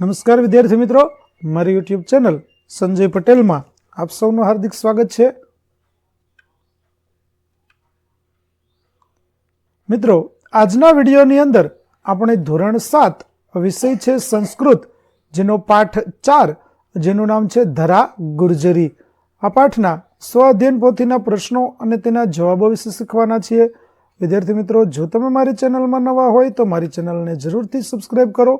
નમસ્કાર વિદ્યાર્થી મિત્રો. મારી યુટ્યુબ ચેનલ સંજય પટેલમાં આપ સૌનું હાર્દિક સ્વાગત છે. મિત્રો, આજના વિડીયોની અંદર આપણે ધોરણ સાત વિષય છે સંસ્કૃત, જેનો પાઠ ચાર, જેનું નામ છે ધરા ગુર્જરી. આ પાઠના સ્વ અધ્યયન પોથીના પ્રશ્નો અને તેના જવાબો વિશે શીખવાના છીએ. વિદ્યાર્થી મિત્રો, જો તમે મારી ચેનલમાં નવા હોય તો મારી ચેનલને જરૂરથી સબસ્ક્રાઈબ કરો.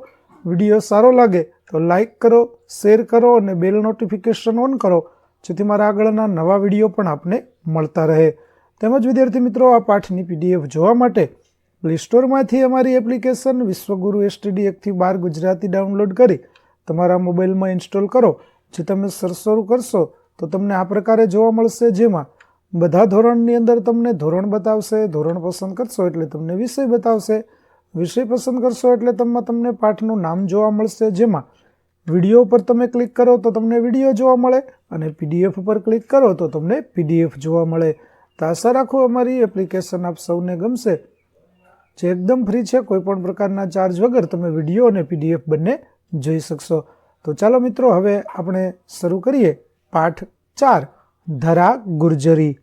વીડિયો સારો લાગે તો લાઈક કરો, શેર કરો અને બેલ નોટિફિકેશન ઓન કરો, જેથી મારા આગળના નવા વીડિયો પણ આપને મળતા રહે. તેમજ વિદ્યાર્થી મિત્રો, આ પાઠની પીડીએફ જોવા માટે પ્લે સ્ટોરમાંથી અમારી એપ્લિકેશન વિશ્વગુરુ એસટીડી એકથી બાર ગુજરાતી ડાઉનલોડ કરી તમારા મોબાઈલમાં ઇન્સ્ટોલ કરો, જે તમે સરસરું કરશો તો તમને આ પ્રકારે જોવા મળશે, જેમાં બધા ધોરણની અંદર તમને ધોરણ બતાવશે, ધોરણ પસંદ કરશો એટલે તમને વિષય બતાવશે વિષય પસંદ કરશો એટલે તેમાં તમને પાઠનું નામ જોવા મળશે. જેમાં વીડિયો પર તમે ક્લિક કરો તો તમને વીડિયો જોવા મળે અને પીડીએફ પર ક્લિક કરો તો તમને પીડીએફ જોવા મળે. તો આશા રાખું અમારી એપ્લિકેશન આપ સૌને ગમશે. જે એકદમ ફ્રી છે, કોઈપણ પ્રકારના ચાર્જ વગર તમે વીડિયો અને પીડીએફ બંને જોઈ શકશો. તો ચાલો મિત્રો, હવે આપણે શરૂ કરીએ. પાઠ ચાર, ધરા ગુર્જરી.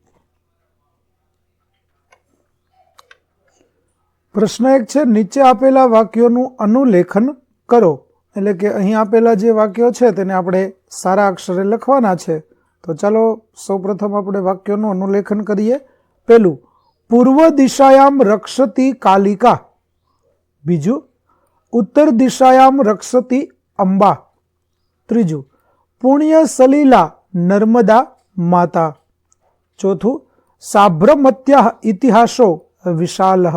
પ્રશ્ન એક છે, નીચે આપેલા વાક્યોનું અનુલેખન કરો. એટલે કે અહીં આપેલા જે વાક્યો છે, તેને આપણે સારા અક્ષરે લખવાના છે. તો ચાલો સૌપ્રથમ આપણે વાક્યોનું અનુલેખન કરીએ. પેલું પૂર્વ દિશાયામ રક્ષતી કાલિકા. બીજું, ઉત્તર દિશાયામ રક્ષતી અંબા. ત્રીજું, પુણ્ય સલીલા નર્મદા માતા. ચોથું, સાભ્રમત્યા ઇતિહાસો વિશાલ.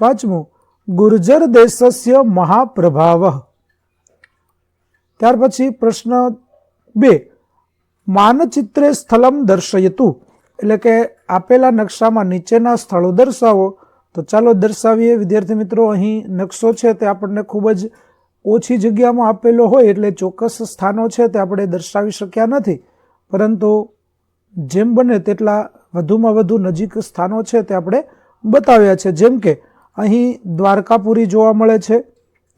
પાંચમું, ગુર્જર દેશસ્ય મહાપ્રભાવ. ત્યાર પછી પ્રશ્ન બે, માનચિત્રે સ્થલમ દર્શયતું. એટલે કે આપેલા નકશામાં નીચેના સ્થળો દર્શાવો. તો ચાલો દર્શાવીએ, વિદ્યાર્થી મિત્રો, અહીં નકશો છે તે આપણને ખૂબ જ ઓછી જગ્યામાં આપેલો હોય, એટલે ચોક્કસ સ્થાનો છે તે આપણે દર્શાવી શક્યા નથી. પરંતુ જેમ બને તેટલા વધુમાં વધુ નજીક સ્થાનો છે તે આપણે બતાવ્યા છે. જેમ કે અહીં દ્વારકાપુરી જોવા મળે છે,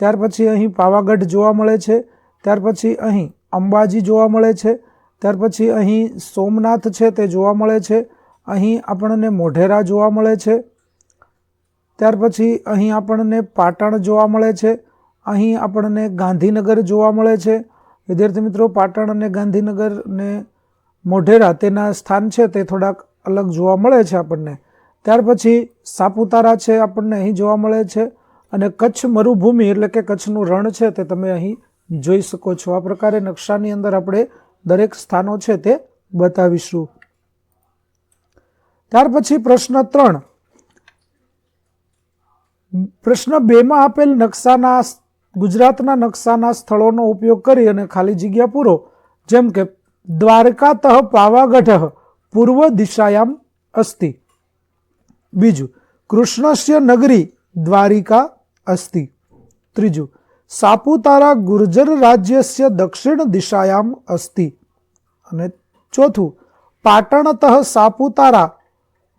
ત્યાર પછી અહીં પાવાગઢ જોવા મળે છે, ત્યાર પછી અહીં અંબાજી જોવા મળે છે, ત્યાર પછી અહીં સોમનાથ છે તે જોવા મળે છે, અહીં આપણને મોઢેરા જોવા મળે છે, ત્યાર પછી અહીં આપણને પાટણ જોવા મળે છે, અહીં આપણને ગાંધીનગર જોવા મળે છે. વિદ્યાર્થી મિત્રો, પાટણ અને ગાંધીનગર ને મોઢેરા તેના સ્થાન છે તે થોડાક અલગ જોવા મળે છે આપણને. ત્યાર પછી સાપુતારા છે આપણને અહીં જોવા મળે છે. અને કચ્છ મરુભૂમિ એટલે કે કચ્છનું રણ છે તે તમે અહીં જોઈ શકો છો. આ પ્રકારે નકશાની અંદર આપણે દરેક સ્થાનો છે તે બતાવીશું. ત્યાર પછી પ્રશ્ન ત્રણ. પ્રશ્ન બેમાં આપેલ નકશાના ગુજરાતના નકશાના સ્થળોનો ઉપયોગ કરી અને ખાલી જગ્યા પૂરો. જેમ કે દ્વારકાતઃ પાવાગઢ પૂર્વ દિશાયામ અસ્તિ. બીજું કૃષ્ણસ્ય નગરી દ્વારિકા અસ્તિ. ત્રીજું, સાપુતારા ગુર્જર રાજ્યસ્ય દક્ષિણ દિશાયામ અસ્તિ. અને ચોથું, પાટણતઃ સાપુતારા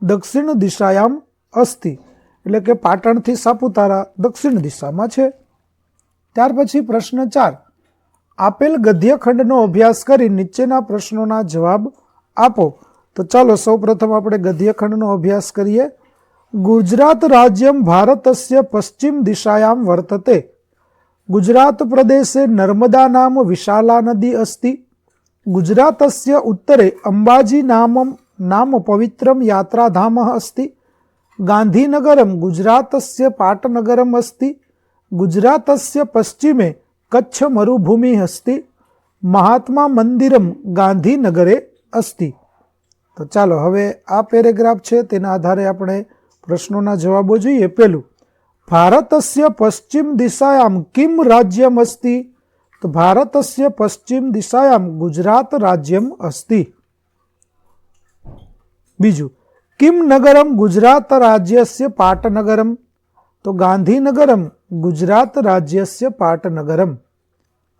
દક્ષિણ દિશાયામ અસ્તિ. એટલે કે પાટણથી સાપુતારા દક્ષિણ દિશામાં છે. ત્યાર પછી પ્રશ્ન ચાર, આપેલ ગદ્યખંડનો અભ્યાસ કરી નીચેના પ્રશ્નોના જવાબ આપો. તો ચાલો સૌપ્રથમ આપણે ગદ્યખંડનો અભ્યાસ કરીએ. ગુજરાત રાજ્યમ ભારતસ્ય પશ્ચિમ દિશાયામ વર્તતે. ગુજરાત પ્રદેશે નર્મદા નામ વિશાલા નદી અસ્તિ. ગુજરાતસ્ય ઉત્તરે અંબાજી નામમ નામ પવિત્રમ યાત્રાધામ અસ્તિ. ગાંધીનગરમ ગુજરાતસ્ય પાટનગરમ અસ્તિ. ગુજરાતસ્ય પશ્ચિમે કચ્છ મરુભૂમિ અસ્તિ. મહાત્મા મંદિરમ ગાંધીનગરે અસ્તિ. તો ચાલો, હવે આ પેરેગ્રાફ છે, તેના આધારે આપણે પ્રશ્નોના જવાબો જોઈએ. પહેલું, ભારતસ્ય પશ્ચિમ દિશાયામ કિમ રાજ્યમ અસ્તિ? તો ભારતસ્ય પશ્ચિમ દિશાયામ ગુજરાત રાજ્યમ અસ્તિ. બીજું, કિમ નગરમ ગુજરાત રાજ્યસ્ય પાટનગરમ? તો ગાંધીનગરમ ગુજરાત રાજ્યસ્ય પાટનગરમ.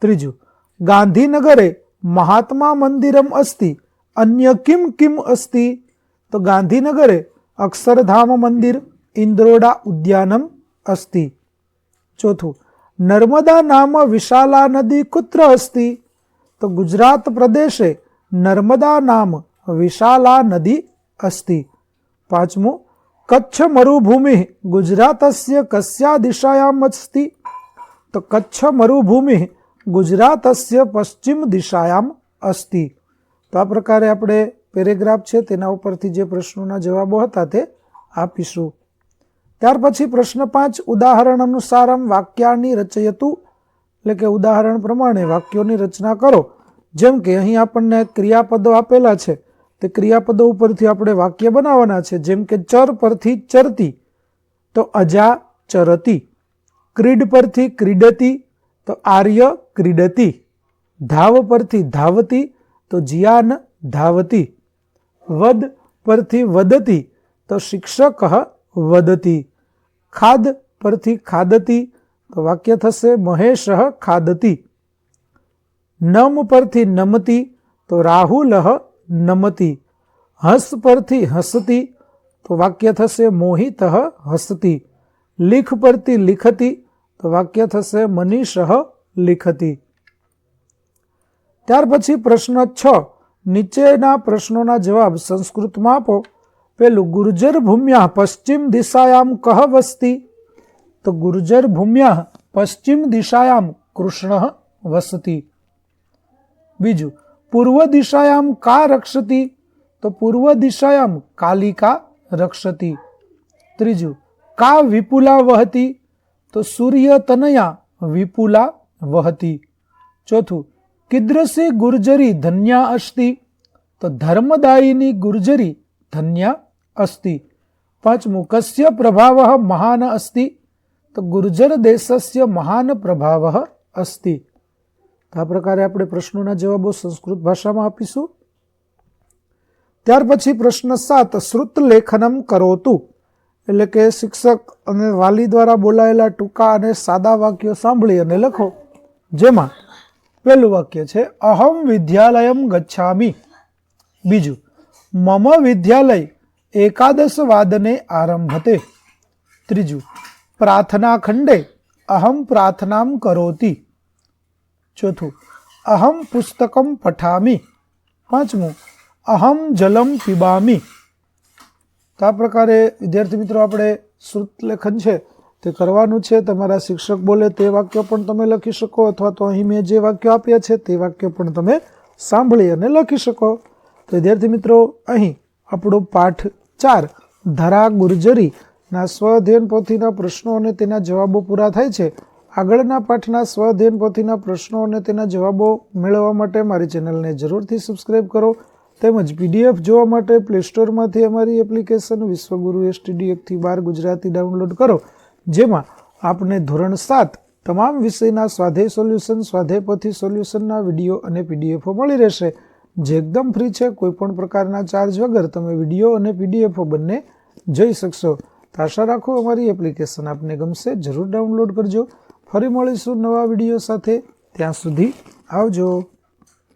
ત્રીજું, ગાંધીનગરે મહાત્મા મંદિરમ અસ્તિ? અન્ય કિમ કિમ અસ્તિ? તો ગાંધીનગરે અક્ષરધામ મંદિર ઇન્દ્રોડા ઉદ્યાનમ અસ્તિ. ચોથું, નર્મદા નામ વિશાલા નદી કુત્ર અસ્તિ. તો ગુજરાત પ્રદેશે નર્મદા નામ વિશાલા નદી અસ્તિ. પાંચમું, કચ્છ મરુભૂમિ ગુજરાતસ્ય કસ્યા દિશાયામ અસ્તિ. તો કચ્છ મરુભૂમિ ગુજરાતસ્ય પશ્ચિમ દિશાયામ અસ્તિ. તો આ પ્રકારે આપણે પેરેગ્રાફ છે, તેના ઉપરથી જે પ્રશ્નોના જવાબો હતા તે આપીશું. ત્યાર પછી પ્રશ્ન પાંચ, ઉદાહરણ અનુસારમ વાક્યાની રચયતું, એટલે કે ઉદાહરણ પ્રમાણે વાક્યોની રચના કરો. જેમ કે અહીં આપણને ક્રિયાપદો આપેલા છે, તે ક્રિયાપદો ઉપરથી આપણે વાક્ય બનાવવાના છે. જેમ કે ચર પરથી ચરતી, તો અજા ચરતી. ક્રીડ પરથી ક્રીડતી, તો આર્ય ક્રીડતી. ધાવ પરથી ધાવતી, તો જિયાન ધાવતી. વદ પરથી વદતી તો શિક્ષક વદતી ખાદ પરથી ખાદતી તો વાક્ય થશે મહેશ ખાદતી નમ પરથી નમતી તો રાહુલ નમતી હસ પરથી હસતી તો વાક્ય થશે મોહિત હસતી લીખ પરથી લીખતી તો વાક્ય થશે મનીષ લીખતી ત્યાર પછી પ્રશ્ન છ નીચેના પ્રશ્નોના જવાબ સંસ્કૃતમાં આપો. પેલું, ગુર્જર ભૂમ્યા પશ્ચિમ દિશાયામ કહ વસતી. તો ગુર્જર ભૂમ્યા પશ્ચિમ દિશાયામ કૃષ્ણ વસતી. બીજું, પૂર્વ દિશાયામ કા રક્ષતી? તો પૂર્વ દિશાયામ કાલિકા રક્ષતી. ત્રીજું, કા વિપુલા વહતી? તો સૂર્ય તનયા વિપુલા વહતી. ચોથું કિદ્રસી ગુર્જરી ધન્યા અસ્તિ? તો ધર્મદાયીની ગુર્જરી ધન્યા અસ્તિ. પાંચમું કસ્ય પ્રભાવ મહાન અસ્તિ. તો ગુર્જર દેશસ્ય મહાન પ્રભાવ અસ્તિ. આ પ્રકારે આપણે પ્રશ્નોના જવાબો સંસ્કૃત ભાષામાં આપીશું. ત્યાર પછી પ્રશ્ન સાત, શ્રુત લેખનમ કરોતું. એટલે કે શિક્ષક અને વાલી દ્વારા બોલાયેલા ટૂંકા અને સાદા વાક્યો સાંભળી અને લખો. જેમાં પહેલું વાક્ય છે, અહમ વિદ્યાલયમ ગચ્છામી. બીજું, મમ વિદ્યાલય એકાદશ વાદને આરંભતે. ત્રીજું પ્રાર્થના ખંડે અહમ પ્રાર્થનામ કરોતી. ચોથું, અહમ પુસ્તકમ પઠામી. પાંચમું, અહમ જલમ પીબામી. તો આ પ્રકારે વિદ્યાર્થી મિત્રો, આપણે શ્રુત લેખન છે તે કરવાનું છે, તમારા શિક્ષક બોલે તે વાક્ય પણ તમે લખી શકો અથવા તો અહીં મેં જે વાક્યો આપ્યા છે તે વાક્ય પણ તમે સાંભળી અને લખી શકો. તો વિદ્યાર્થી મિત્રો, અહીં આપણો પાઠ ચાર, ધરા ગુર્જરીના સ્વઅધ્યયન પોથીના પ્રશ્નો અને તેના જવાબો પૂરા થાય છે. આગળના પાઠના સ્વઅધ્યયન પોથીના પ્રશ્નો અને તેના જવાબો મેળવવા માટે મારી ચેનલને જરૂરથી સબસ્ક્રાઈબ કરો. તેમજ પીડીએફ જોવા માટે પ્લે સ્ટોરમાંથી અમારી એપ્લિકેશન વિશ્વગુરુ એસટીડી એકથી બાર ગુજરાતી ડાઉનલોડ કરો. જેમાં આપને ધોરણ સાત તમામ વિષયના સ્વાધ્યાય સોલ્યુશન, સ્વાધ્યાય પોથી સોલ્યુશનના વીડિયો અને પીડીએફો મળી રહેશે. જે એકદમ ફ્રી છે, કોઈપણ પ્રકારના ચાર્જ વગર તમે વીડિયો અને પીડીએફો બંને જોઈ શકશો. તો આશા રાખો અમારી એપ્લિકેશન આપને ગમશે. જરૂર ડાઉનલોડ કરજો. ફરી મળીશું નવા વીડિયો સાથે. ત્યાં સુધી આવજો.